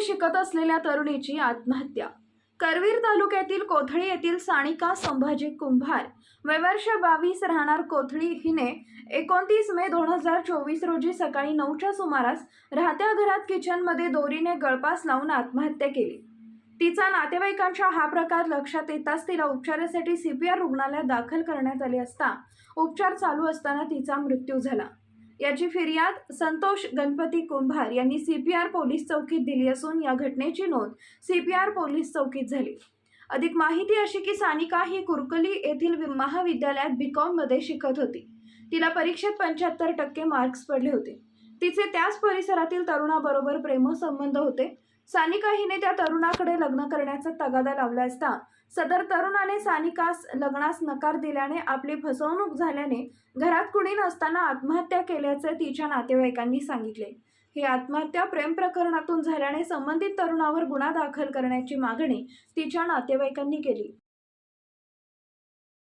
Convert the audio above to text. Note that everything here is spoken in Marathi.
शिकत असलेल्या तरुणीची आत्महत्या. करवीर तालुक्यातील कोथळी येथील सानिका संभाजी कुंभार वयवर्ष बावीस राहणार कोथळी हिने एकोणतीस मे दोन हजार चोवीस रोजी सकाळी नऊच्या सुमारास राहत्या घरात किचनमध्ये दोरीने गळपास लावून आत्महत्या केली. तिचा नातेवाईकांच्या हा प्रकार लक्षात येताच तिला उपचारासाठी सीपीआर रुग्णालयात दाखल करण्यात आले असता उपचार चालू असताना तिचा मृत्यू झाला. याची फिर्याद संतोष गणपती कुंभार यांनी सीपीआर पोलीस चौकीत दिली असून या घटनेची नोंद सीपीआर पोलीस चौकीत झाली. अधिक माहिती अशी की सानिका ही कुरकली येथील महाविद्यालयात बी मध्ये शिकत होती. तिला परीक्षेत पंच्याहत्तर टक्के मार्क्स पडले होते. तिचे त्याच परिसरातील तरुणाबरोबर प्रेमसंबंध होते. सानिका हिने त्या तरुणाकडे लग्न करण्याचा तगादा लावला असता. सदर तरुणाने सानिकास लग्नास नकार दिल्याने आपली फसवणूक झाल्याने घरात कुणी नसताना आत्महत्या केल्याचे तिच्या नातेवाईकांनी सांगितले. ही आत्महत्या प्रेम प्रकरणातून झाल्याने संबंधित तरुणावर गुन्हा दाखल करण्याची मागणी तिच्या नातेवाईकांनी केली.